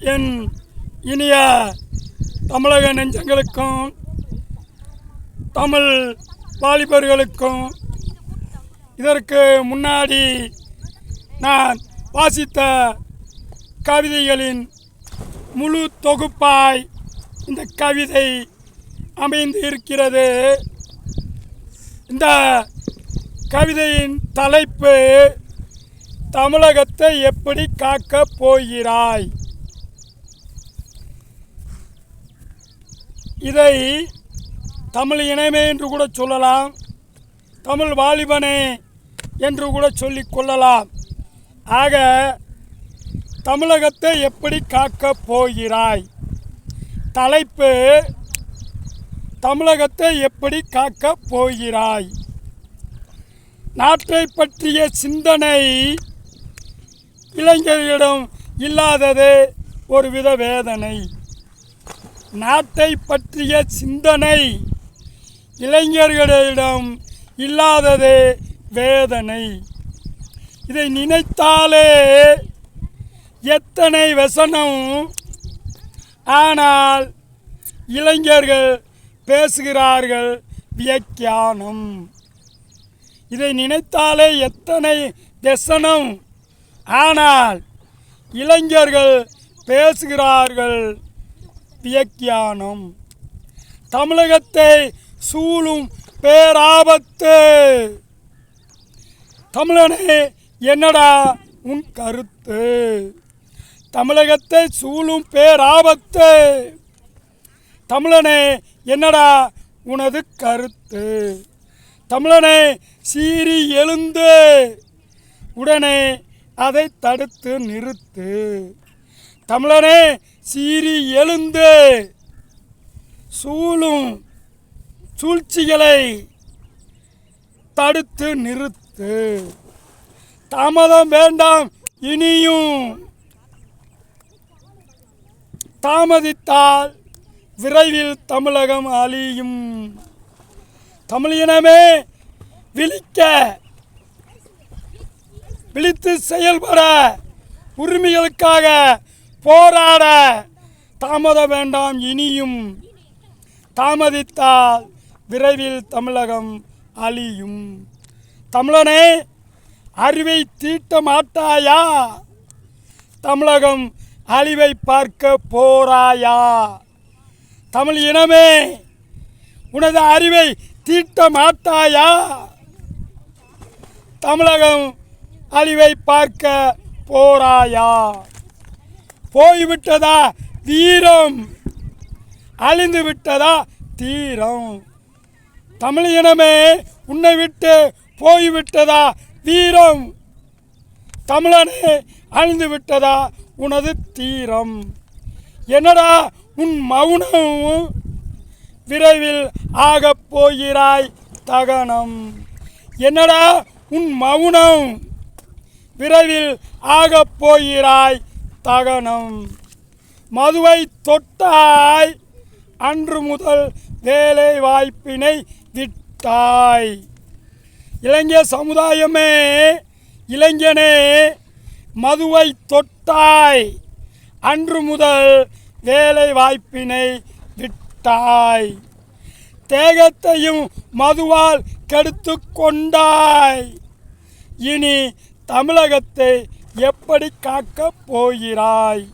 என் இனிய தமிழக நெஞ்சங்களுக்கும் தமிழ் வாலிபர்களுக்கும் இதற்கு முன்னாடி நான் வாசித்த கவிதைகளின் முழு தொகுப்பாய் இந்த கவிதை அமைந்து இருக்கிறது இந்த கவிதையின் தலைப்பு தமிழகத்தை எப்படி காக்கப் போகிறாய்? இதை தமிழ் இனமே என்று கூட சொல்லலாம் தமிழ் வாலிபனே என்று கூட சொல்லி கொள்ளலாம். ஆக தமிழகத்தை எப்படி காக்கப் போகிறாய்? தலைப்பு தமிழகத்தை எப்படி காக்கப் போகிறாய்? நாட்டை பற்றிய சிந்தனை இளைஞர்களிடம் இல்லாதது ஒருவித வேதனை. நாட்டை பற்றிய சிந்தனை இளைஞர்களிடம் இல்லாதது வேதனை. இதை நினைத்தாலே எத்தனை வசனம். ஆனால் இளைஞர்கள் பேசுகிறார்கள் வியக்கியானம். இதை நினைத்தாலே எத்தனை தசனம் ஆனால் இளைஞர்கள் பேசுகிறார்கள் வியக்கியானம். தமிழகத்தை சூழும் பேராபத்து. தமிழனே என்னடா உன் கருத்து? தமிழகத்தை சூழும் பேராபத்து. தமிழனே என்னடா உனது கருத்து? தமிழனே சீறி எழுந்து. உடனே அதை தடுத்து நிறுத்து. தமிழனே சீறி எழுந்து சூழும் சூழ்ச்சிகளை தடுத்து நிறுத்து. தாமதம் வேண்டாம் இனியும். தாமதித்தால் விரைவில் தமிழகம் அழியும். தமிழ் இனமே விழிக்க விழித்து செயல்பட உரிமைகளுக்காக போராட தாமத வேண்டாம் இனியும். தாமதித்தால் விரைவில் தமிழகம் அழியும். தமிழனே அறிவை தீட்ட மாட்டாயா? தமிழகம் அழிவை பார்க்க போறாயா? தமிழ் இனமே உனது அறிவை தீட்ட மாட்டாயா? தமிழகம் அழிவை பார்க்க போறாயா? போய்விட்டதா வீரம் அழிந்து விட்டதா தீரம்? தமிழ் இனமே உன்னை விட்டு போய்விட்டதா வீரம் தமிழனே அழிந்து விட்டதா உனது தீரம்? என்னடா உன் மௌனமும் விரைவில் ஆகப் போகிறாய் தகனம். என்னடா உன் மௌனம்? விரைவில் ஆகப் போகிறாய் தகனம். மதுவை தொட்டாய். அன்று முதல் வேலை வாய்ப்பினை விட்டாய் இளைஞர் சமுதாயமே இளைஞனே மதுவை தொட்டாய். அன்று முதல் வேலை வாய்ப்பினை விட்டாய் தேகத்தையும் மதுவால் கெடுத்து கொண்டாய். இனி தமிழகத்தை எப்படி காக்கப் போகிறாய்?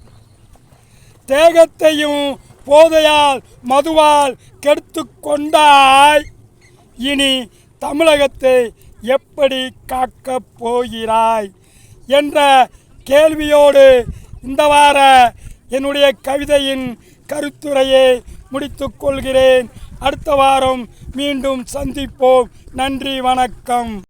தேகத்தையும் போதையால் மதுவால் கெடுத்து கொண்டாய். இனி தமிழகத்தை எப்படி காக்கப் போகிறாய் என்ற கேள்வியோடு இந்த வார என்னுடைய கவிதையின் கருத்துரையை முடித்து கொள்கிறேன். அடுத்த வாரம் மீண்டும் சந்திப்போம். நன்றி வணக்கம்.